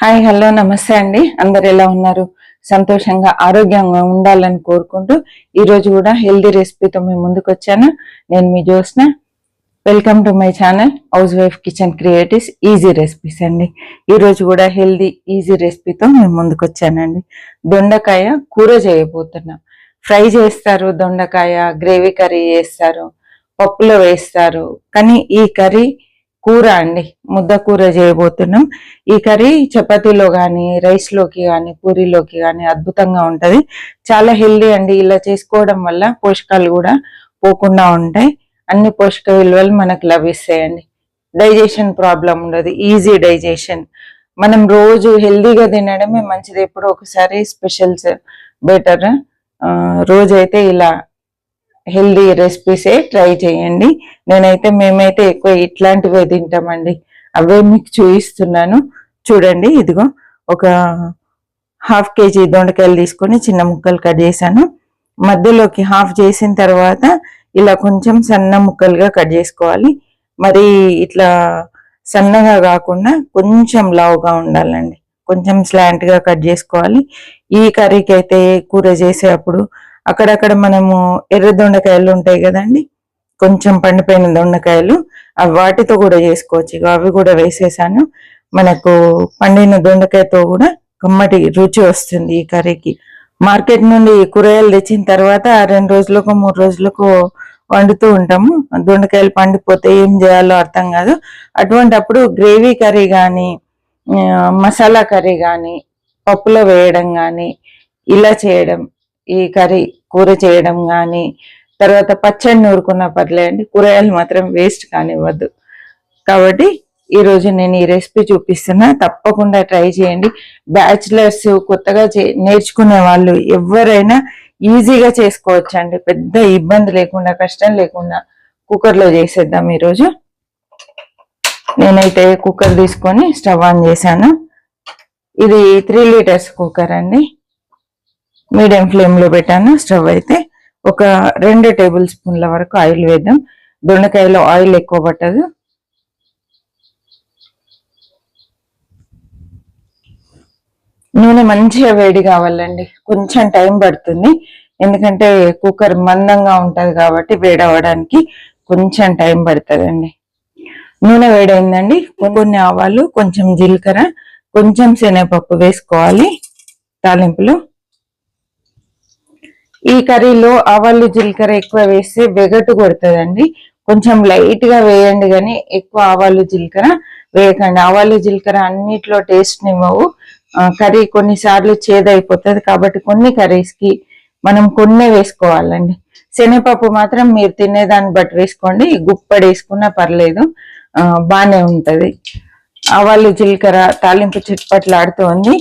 Hi hello నమస్తే అండి. అందరు ఎలా ఉన్నారు? సంతోషంగా ఆరోగ్యంగా ఉండాలని కోరుకుంటూ ఈరోజు కూడా హెల్దీ రెసిపీతో మేము ముందుకు వచ్చాను. నేను మీ Jyotsna. Welcome to my channel housewife kitchen creatives easy recipes అండి ఈరోజు కూడా హెల్దీ ఈజీ రెసిపీతో మేము ముందుకు వచ్చానండి. దొండకాయ కూర చేయబోతున్నాం. ఫ్రై చేస్తారు దొండకాయ గ్రేవీ కర్రీ చేస్తారు పప్పులో వేస్తారు. కానీ ఈ కర్రీ కూర అండి ముద్ద కూర చేయబోతున్నాం. ఈ కర్రీ చపాతీలో కానీ రైస్లోకి కానీ పూరీలోకి కానీ అద్భుతంగా ఉంటుంది. చాలా హెల్దీ అండి ఇలా చేసుకోవడం వల్ల పోషకాలు కూడా పోకుండా ఉంటాయి. అన్ని పోషక విలువలు మనకు లభిస్తాయండి. డైజెషన్ ప్రాబ్లం ఉండదు ఈజీ డైజెషన్. మనం రోజు హెల్దీగా తినడమే మంచిది ఎప్పుడో ఒకసారి స్పెషల్స్ బెటర్. రోజైతే ఇలా హెల్దీ రెసిపీసే ట్రై చేయండి. నేనైతే మేమైతే ఎక్కువ ఇట్లాంటివే తింటామండి. అవే మీకు చూపిస్తున్నాను. చూడండి ఇదిగో ఒక హాఫ్ కేజీ దొండకాయలు తీసుకొని చిన్న ముక్కలు కట్ చేశాను. మధ్యలోకి హాఫ్ చేసిన తర్వాత ఇలా కొంచెం సన్న ముక్కలుగా కట్ చేసుకోవాలి. మరి ఇట్లా సన్నగా కాకుండా కొంచెం లావుగా ఉండాలండి. కొంచెం స్లాంట్గా కట్ చేసుకోవాలి. ఈ కర్రీకి అయితే కూర చేసేటప్పుడు అక్కడక్కడ మనము ఎర్ర దొండకాయలు ఉంటాయి కదండి. కొంచెం పండిపోయిన దొండకాయలు అవి వాటితో కూడా చేసుకోవచ్చు. ఇక అవి కూడా వేసేసాను. మనకు పండిన దొండకాయతో కూడా కమ్మటి రుచి వస్తుంది ఈ కర్రీకి. మార్కెట్ నుండి కూరగాయలు తెచ్చిన తర్వాత రెండు రోజులకు మూడు రోజులకు వండుతూ ఉంటాము. దొండకాయలు పండిపోతే ఏం చేయాలో అర్థం కాదు. అటువంటి అప్పుడు గ్రేవీ కర్రీ కానీ మసాలా కర్రీ కానీ పప్పులో వేయడం కానీ ఇలా చేయడం ఈ కర్రీ కూర చేయడం కానీ తర్వాత పచ్చడి నూరుకున్న పర్లేదండి. కూరగాయలు మాత్రం వేస్ట్ కానివ్వద్దు. కాబట్టి ఈరోజు నేను ఈ రెసిపీ చూపిస్తున్నా. తప్పకుండా ట్రై చేయండి. బ్యాచిలర్స్ కొత్తగా నేర్చుకునే వాళ్ళు ఎవరైనా ఈజీగా చేసుకోవచ్చు అండి పెద్ద ఇబ్బంది లేకుండా కష్టం లేకుండా కుక్కర్లో చేసేద్దాం ఈరోజు. నేనైతే కుక్కర్ తీసుకొని స్టవ్ ఆన్ చేశాను. ఇది త్రీ లీటర్స్ కుక్కర్ అండి. మీడియం ఫ్లేమ్లో పెట్టాను. స్టవ్ అయితే ఒక రెండు టేబుల్ స్పూన్ల వరకు ఆయిల్ వేద్దాం. దొండకాయలో ఆయిల్ ఎక్కువ పట్టదు. నూనె మంచిగా వేడి కావాలండి. కొంచెం టైం పడుతుంది. ఎందుకంటే కుక్కర్ మందంగా ఉంటుంది కాబట్టి వేడి అవ్వడానికి కొంచెం టైం పడుతుందండి. నూనె వేడైందండి. కొన్ని ఆవాలు కొంచెం జీలకర్ర కొంచెం శనగపప్పు వేసుకోవాలి. తాలింపులో. ఈ కర్రీలో ఆవాళ్ళు జీలకర్ర ఎక్కువ వేస్తే వెగటు కొడుతుందండి. కొంచెం లైట్గా వేయండి కానీ ఎక్కువ ఆవాలు జీలకర్ర వేయకండి. ఆవాలు జీలకర్ర అన్నిట్లో టేస్ట్ ఇవ్వవు కర్రీ కొన్నిసార్లు చేదైపోతుంది కాబట్టి కొన్ని కర్రీస్కి మనం కొన్నే వేసుకోవాలండి. శనగపప్పు మాత్రం మీరు తినేదాన్ని బట్టి వేసుకోండి. గుప్పడి వేసుకున్నా పర్లేదు. బాగానే ఉంటది. ఆవాలు జీలకర్ర తాలింపు చిట్పట్లు ఉంది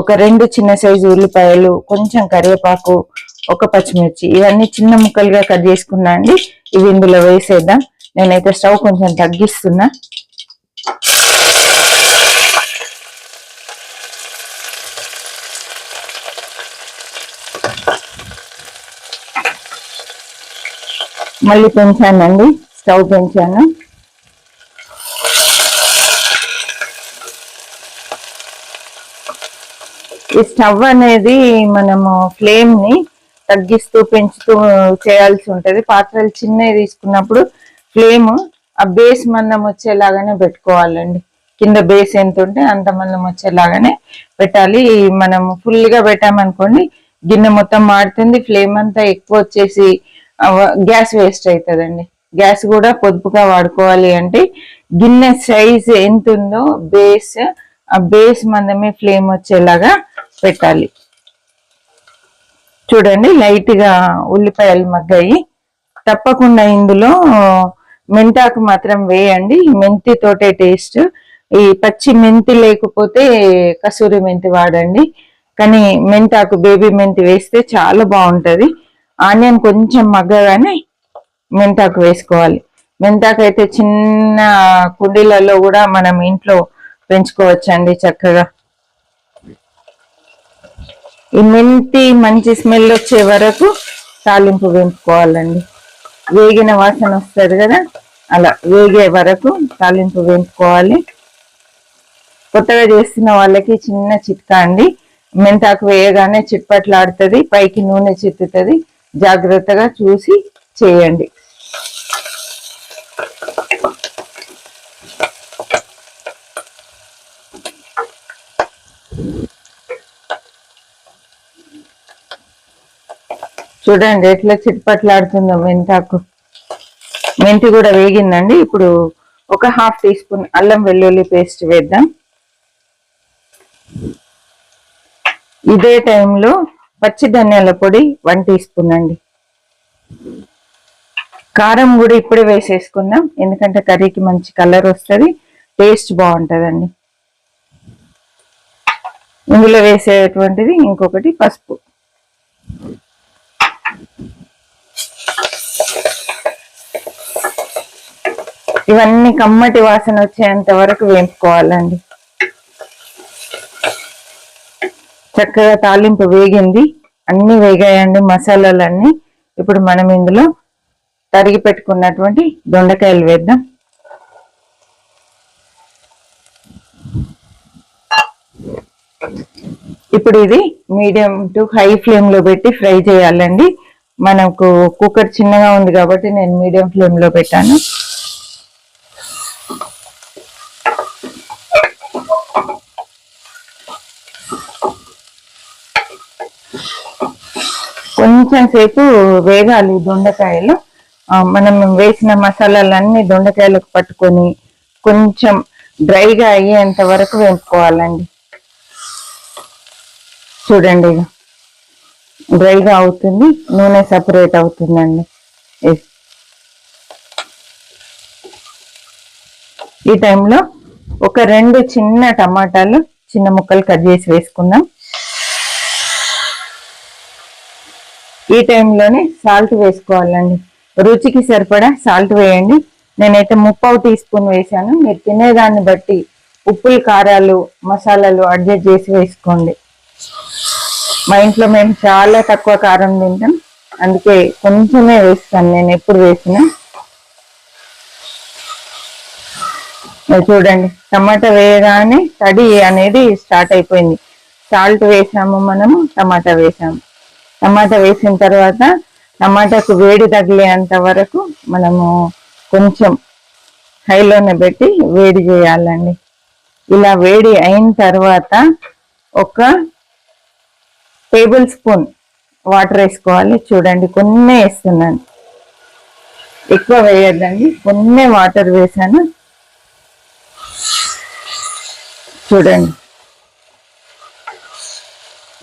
ఒక రెండు చిన్న సైజు ఉల్లిపాయలు కొంచెం కరివేపాకు ఒక పచ్చిమిర్చి. ఇవన్నీ చిన్న ముక్కలుగా కట్ చేసుకున్నా అండి. ఇవి ఇందులో వేసేద్దాం. నేనైతే స్టవ్ కొంచెం తగ్గిస్తున్నా. మళ్ళీ పెంచానండి. స్టవ్ పెంచాను. ఈ స్టవ్ అనేది మనము ఫ్లేమ్ని తగ్గిస్తూ పెంచుతూ చేయాల్సి ఉంటుంది. పాత్రలు చిన్నవి తీసుకున్నప్పుడు ఫ్లేమ్ ఆ బేస్ మందం వచ్చేలాగానే పెట్టుకోవాలండి. కింద బేస్ ఎంత ఉంటే అంత మందం వచ్చేలాగానే పెట్టాలి. మనం ఫుల్గా పెట్టామనుకోండి గిన్నె మొత్తం మాడుతుంది ఫ్లేమ్ అంతా ఎక్కువ వచ్చేసి గ్యాస్ వేస్ట్ అవుతుందండి. గ్యాస్ కూడా పొదుపుగా వాడుకోవాలి అంటే గిన్నె సైజ్ ఎంత ఉందో బేస్ ఆ బేస్ మందమే ఫ్లేమ్ వచ్చేలాగా పెట్టాలి. చూడండి లైట్గా ఉల్లిపాయలు మగ్గాయి. తప్పకుండా ఇందులో మెంతాకు మాత్రం వేయండి. మెంతి తోటే టేస్ట్ ఈ పచ్చి మెంతి లేకపోతే కసూరి మెంతి వాడండి. కానీ మెంతాకు బేబీ మెంతి వేస్తే చాలా బాగుంటుంది. ఆనియన్ కొంచెం మగ్గగానే మెంతాకు వేసుకోవాలి. మెంతాకు అయితే చిన్న కుండీలలో కూడా మనం ఇంట్లో పెంచుకోవచ్చండి చక్కగా. ఈ మెంతి మంచి స్మెల్ వచ్చే వరకు తాలింపు వేపుకోవాలండి. వేగిన వాసన వస్తుంది కదా అలా వేగే వరకు తాలింపు వేపుకోవాలి. కొత్తగా చేస్తున్న వాళ్ళకి చిన్న చిట్కా అండి. మెంతాకు వేయగానే చిట్పట్లాడుతుంది పైకి నూనె చిత్తుతుంది. జాగ్రత్తగా చూసి చేయండి. చూడండి ఎట్లా చిట్పట్లాడుతుందో మెంతాకు. మెంతి కూడా వేగిందండి. ఇప్పుడు ఒక హాఫ్ టీ స్పూన్ అల్లం వెల్లుల్లి పేస్ట్ వేద్దాం. ఇదే టైంలో పచ్చి ధనియాల పొడి వన్ టీ స్పూన్ అండి. కారం కూడా ఇప్పుడే వేసేసుకుందాం. ఎందుకంటే కర్రీకి మంచి కలర్ వస్తుంది. టేస్ట్ బాగుంటుందండి. ఇందులో వేసేటువంటిది ఇంకొకటి పసుపు. ఇవన్నీ కమ్మటి వాసన వచ్చేంత వరకు వేయించుకోవాలండి. చక్కగా తాలింపు వేగింది. అన్ని వేగాయండి మసాలాలన్నీ. ఇప్పుడు మనం ఇందులో తరిగి పెట్టుకున్నటువంటి దొండకాయలు వేద్దాం. ఇప్పుడు ఇది మీడియం టు హై ఫ్లేమ్లో పెట్టి ఫ్రై చేయాలండి. మనకు కుక్కర్ చిన్నగా ఉంది కాబట్టి నేను మీడియం ఫ్లేమ్లో పెట్టాను. కొంచెం సేపు వేగాలి దొండకాయలు. మనం వేసిన మసాలాలన్నీ దొండకాయలకు పట్టుకొని కొంచెం డ్రైగా అయ్యేంత వరకు వేపుకోవాలండి. చూడండి డ్రైగా అవుతుంది నూనె సపరేట్ అవుతుందండి. ఈ టైంలో ఒక రెండు చిన్న టమాటాలు చిన్న ముక్కలు కట్ చేసి వేసుకుందాం. ఈ టైంలోనే సాల్ట్ వేసుకోవాలండి. రుచికి సరిపడా సాల్ట్ వేయండి. నేనైతే ముప్పావు టీ స్పూన్ వేసాను మీరు తినేదాన్ని బట్టి ఉప్పులు కారాలు మసాలాలు అడ్జస్ట్ చేసి వేసుకోండి. మా ఇంట్లో మేము చాలా తక్కువ కారం తింటాం. అందుకే కొంచెమే వేస్తాను. నేను ఎప్పుడు వేసినా. చూడండి టమాటా వేయగానే తడి అనేది స్టార్ట్ అయిపోయింది. సాల్ట్ వేసాము మనము టమాటా వేసాము. టమాటా వేసిన తర్వాత టమాటాకు వేడి తగిలేంత వరకు మనము కొంచెం హైలోనే పెట్టి వేడి చేయాలండి. ఇలా వేడి అయిన తర్వాత ఒక టేబుల్ స్పూన్ వాటర్ వేసుకోవాలి. చూడండి కొన్ని వేస్తున్నాను. ఎక్కువ వేయద్దండి. కొన్ని వాటర్ వేసాను. చూడండి.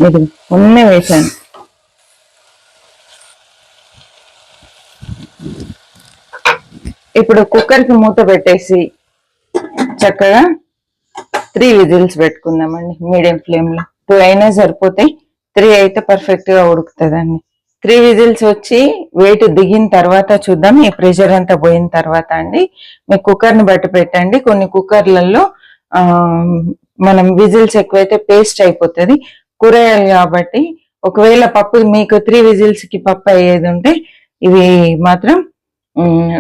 ఇది కొన్ని వేసాను. ఇప్పుడు కుక్కర్కి మూత పెట్టేసి చక్కగా త్రీ విజిల్స్ పెట్టుకుందామండి మీడియం ఫ్లేమ్లో. టూ అయినా సరిపోతాయి. త్రీ అయితే పర్ఫెక్ట్గా ఉడుకుతుందండి. త్రీ విజిల్స్ వచ్చి వెయిట్ దిగిన తర్వాత చూద్దాం. ఈ ప్రెషర్ అంతా పోయిన తర్వాత అండి మీ కుక్కర్ని బట్టి పెట్టండి. కొన్ని కుక్కర్లలో ఆ మనం విజిల్స్ ఎక్కువైతే పేస్ట్ అయిపోతుంది. కూరగాయలు కాబట్టి ఒకవేళ పప్పు మీకు త్రీ విజిల్స్కి పప్పు అయ్యేది ఉంటే ఇవి మాత్రం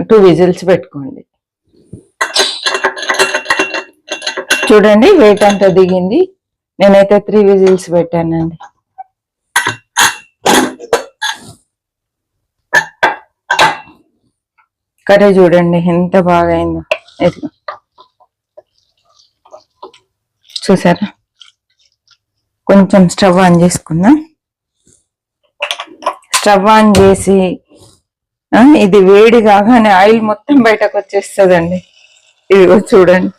టూ విజిల్స్ పెట్టుకోండి. చూడండి వెయిట్ అంతా దిగింది. నేనైతే త్రీ విజిల్స్ పెట్టానండి. కర్రీ చూడండి ఎంత బాగా అయిందో ఇట్లా చూసారా? కొంచెం స్టవ్ ఆన్ చేసుకుందాం. స్టవ్ ఆన్ చేసి ఇది వేడి కాగానే ఆయిల్ మొత్తం బయటకు వచ్చేస్తుందండి. ఇదిగో చూడండి.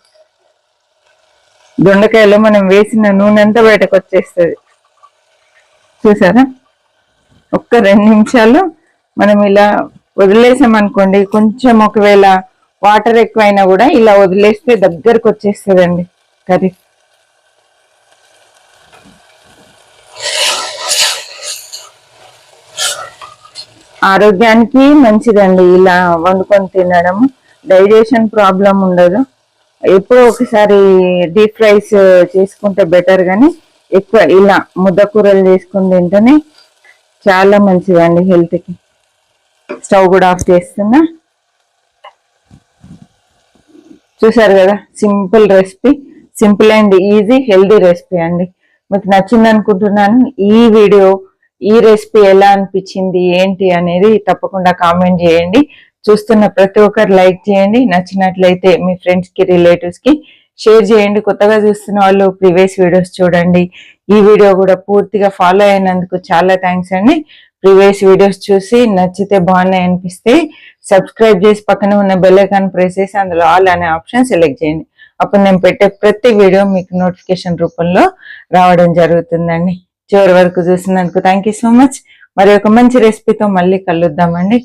దొండకాయలో మనం వేసిన నూనె అంతా బయటకు వచ్చేస్తుంది. చూసారా? ఒక్క రెండు నిమిషాలు మనం ఇలా వదిలేసామనుకోండి కొంచెం ఒకవేళ వాటర్ ఎక్కువైనా కూడా ఇలా వదిలేస్తే దగ్గరకు వచ్చేస్తుందండి కర్రీ. ఆరోగ్యానికి మంచిదండి ఇలా వండుకొని తినడం. డైజెషన్ ప్రాబ్లం ఉండదు. ఎప్పుడో ఒకసారి డీప్ ఫ్రైస్ చేసుకుంటే బెటర్ కానీ ఎక్కువ ఇలా ముద్ద కూరలు చేసుకుని తింటేనే చాలా మంచిదండి హెల్త్కి. స్టవ్ కూడా ఆఫ్ చేస్తున్నా. చూసారు కదా simple recipe. Simple and easy healthy recipe అండి. మీకు నచ్చింది అనుకుంటున్నాను. ఈ వీడియో ఈ రెసిపీ ఎలా అనిపించింది ఏంటి అనేది తప్పకుండా కామెంట్ చేయండి. చూస్తున్న ప్రతి ఒక్కరు లైక్ చేయండి. నచ్చినట్లయితే మీ ఫ్రెండ్స్కి రిలేటివ్స్కి షేర్ చేయండి. కొత్తగా చూస్తున్న వాళ్ళు ప్రీవియస్ వీడియోస్ చూడండి. ఈ వీడియో కూడా పూర్తిగా ఫాలో అయినందుకు చాలా థ్యాంక్స్ అండి. ప్రీవియస్ వీడియోస్ చూసి నచ్చితే బాగున్నాయి అనిపిస్తే సబ్స్క్రైబ్ చేసి పక్కన ఉన్న బెల్లైకాన్ ప్రెస్ చేసి అందులో ఆల్ అనే ఆప్షన్ సెలెక్ట్ చేయండి. అప్పుడు నేను పెట్టే ప్రతి వీడియో మీకు నోటిఫికేషన్ రూపంలో రావడం జరుగుతుందండి. చివరి వరకు చూసినందుకు థ్యాంక్ యూ సో మచ్ మరి ఒక మంచి రెసిపీతో మళ్ళీ కలుద్దామండి.